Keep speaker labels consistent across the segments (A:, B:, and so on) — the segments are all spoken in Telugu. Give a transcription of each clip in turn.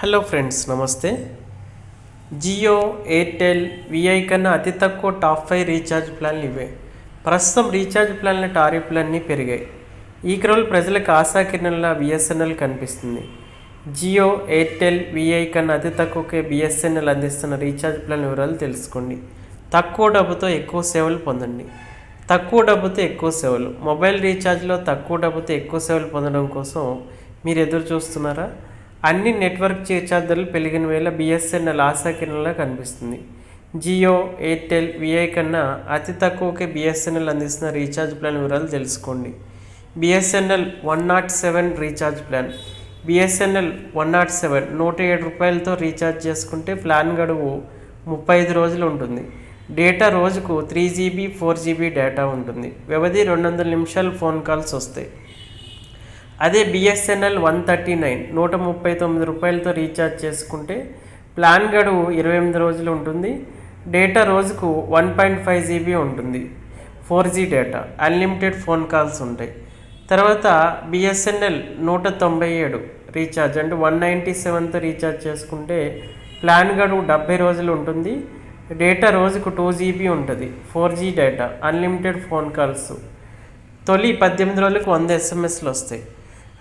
A: హలో ఫ్రెండ్స్ నమస్తే. జియో ఎయిర్టెల్ విఐ కన్నా అతి తక్కువ టాప్ ఫైవ్ రీఛార్జ్ ప్లాన్లు ఇవే. ప్రస్తుతం రీఛార్జ్ ప్లాన్ల టారిఫ్లన్నీ పెరిగాయి. ఈ క్రమంలో ప్రజలకు ఆశాకిరణంలా బిఎస్ఎన్ఎల్ కనిపిస్తుంది. జియో ఎయిర్టెల్ విఐ కన్నా అతి తక్కువకే బిఎస్ఎన్ఎల్ అందిస్తున్న రీఛార్జ్ ప్లాన్ వివరాలు తెలుసుకోండి. తక్కువ డబ్బుతో ఎక్కువ సేవలు పొందండి. తక్కువ డబ్బుతో ఎక్కువ సేవలు. మొబైల్ రీఛార్జ్లో తక్కువ డబ్బుతో ఎక్కువ సేవలు పొందడం కోసం మీరు ఎదురు చూస్తున్నారా? అన్ని నెట్వర్క్ రీఛార్జ్ పెరిగిన వేళ బిఎస్ఎన్ఎల్ ఆశాకిరణలా కనిపిస్తుంది. జియో ఎయిర్టెల్ విఐ కన్నా అతి తక్కువకే బిఎస్ఎన్ఎల్ అందిస్తున్న రీఛార్జ్ ప్లాన్ వివరాలు తెలుసుకోండి. BSNL one nought seven recharge plan. BSNL one nought seven నూట ఏడు రూపాయలతో రీఛార్జ్ చేసుకుంటే ప్లాన్ గడువు ముప్పై ఐదు రోజులు ఉంటుంది. డేటా రోజుకు three GB four GB data ఉంటుంది. వ్యవధి రెండు వందల నిమిషాలు ఫోన్ కాల్స్ వస్తాయి. అదే బిఎస్ఎన్ఎల్ వన్ థర్టీ నైన్ నూట ముప్పై తొమ్మిది రూపాయలతో రీఛార్జ్ చేసుకుంటే ప్లాన్ గడువు ఇరవై ఎనిమిది రోజులు ఉంటుంది. డేటా రోజుకు వన్ పాయింట్ ఫైవ్ జీబీ ఉంటుంది. Four G data unlimited phone calls ఉంటాయి. తర్వాత బిఎస్ఎన్ఎల్ నూట తొంభై ఏడు రీఛార్జ్ అంటే వన్ నైంటీ సెవెన్తో రీఛార్జ్ చేసుకుంటే ప్లాన్ గడువు డెబ్బై రోజులు ఉంటుంది. డేటా రోజుకు టూ జీబీ ఉంటుంది. Four G data unlimited phone calls. తొలి పద్దెనిమిది రోజులకు వంద ఎస్ఎంఎస్లు వస్తాయి.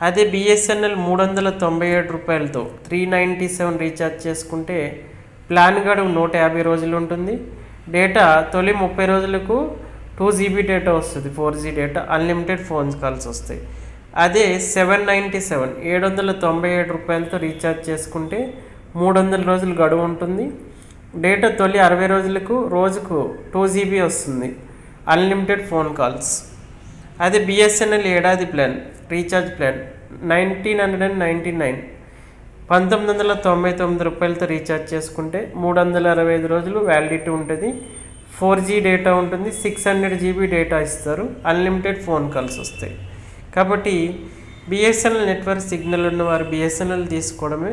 A: అదే బిఎస్ఎన్ఎల్ మూడు వందల తొంభై ఏడు రూపాయలతో త్రీ నైంటీ సెవెన్ రీఛార్జ్ చేసుకుంటే ప్లాన్ గడువు నూట యాభై రోజులు ఉంటుంది. డేటా తొలి ముప్పై రోజులకు టూ జీబీ డేటా వస్తుంది four G data unlimited phones calls వస్తాయి. అదే సెవెన్ నైంటీ సెవెన్ ఏడు వందల తొంభై ఏడు రూపాయలతో రీఛార్జ్ చేసుకుంటే మూడు వందల రోజులు గడువు ఉంటుంది. డేటా తొలి అరవై రోజులకు రోజుకు టూ జీబీ వస్తుంది అన్లిమిటెడ్ ఫోన్ కాల్స్ అదే బిఎస్ఎన్ఎల్ ఏడాది plan recharge plan. Nineteen hundred and ninety nine. పంతొమ్మిది వందల తొంభై తొమ్మిది రూపాయలతో రీఛార్జ్ చేసుకుంటే మూడు వందల అరవై ఐదు రోజులు వ్యాలిడిటీ ఉంటుంది. ఫోర్ జీ డేటా ఉంటుంది. సిక్స్ హండ్రెడ్ జీబీ డేటా ఇస్తారు. అన్లిమిటెడ్ ఫోన్ కాల్స్ వస్తాయి. కాబట్టి బిఎస్ఎన్ఎల్ నెట్వర్క్ సిగ్నల్ ఉన్న వారు బిఎస్ఎన్ఎల్ తీసుకోవడమే